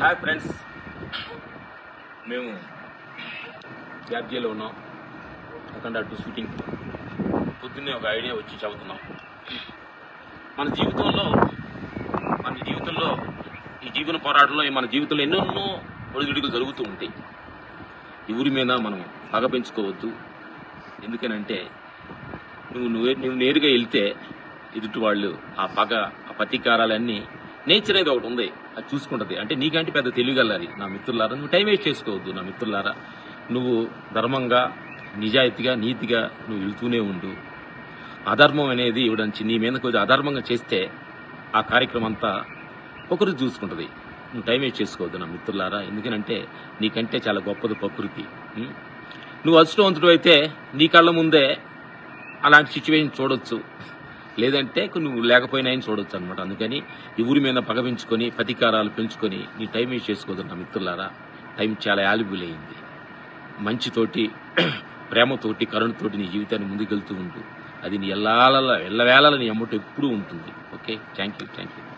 Hi friends మేము జాబ్జీలో ఉన్నాం. అక్కడ టూ షూటింగ్. పొద్దున్నే ఒక ఐడియా వచ్చి చదువుతున్నాం. మన జీవితంలో మన జీవితంలో ఈ జీవన పోరాటంలో మన జీవితంలో ఎన్నెన్నో ఒడిదుడుకులు జరుగుతూ ఉంటాయి. ఈ ఊరి మీద మనం పగ పెంచుకోవద్దు. ఎందుకనంటే నువ్వు నువ్వు నేరుగా వెళ్తే ఎదుటి వాళ్ళు ఆ పగ ఆ ప్రతీకారాలన్నీ నేచర్ అనేది ఒకటి ఉంది. అది చూసుకుంటది. అంటే నీకంటే పెద్ద తెలియగలది నా మిత్రులారా నువ్వు టైం వేస్ట్ చేసుకోవద్దు నా మిత్రులారా. నువ్వు ధర్మంగా నిజాయితీగా నీతిగా నువ్వు వెళ్తూనే ఉండు. అధర్మం అనేది ఇవ్వడానికి నీ మీద కొద్దిగా అధర్మంగా చేస్తే ఆ కార్యక్రమం అంతా ఒకరు చూసుకుంటుంది. నువ్వు టైం వేస్ట్ చేసుకోవద్దు నా మిత్రులారా. ఎందుకనంటే నీకంటే చాలా గొప్పది ప్రకృతి. నువ్వు అదృష్టవంతుడు అయితే నీ కళ్ళ ముందే అలాంటి సిచ్యువేషన్ చూడొచ్చు. లేదంటే నువ్వు లేకపోయినా అని చూడొచ్చు అనమాట అందుకని ఈ ఊరి మీద పగ పెంచుకొని ప్రతీకారాలు పెంచుకొని నీ టైం వేస్ట్ చేసుకోవద్దు మిత్రులారా. టైం చాలా యాలిబుల్ అయింది. మంచితోటి ప్రేమతోటి కరుణతోటి నీ జీవితాన్ని ముందుకెళ్తూ ఉండు. అది నీ ఎల్లాల ఎల్లవేళల నీ అమ్మట ఎప్పుడూ ఉంటుంది. Okay? Thank you thank you.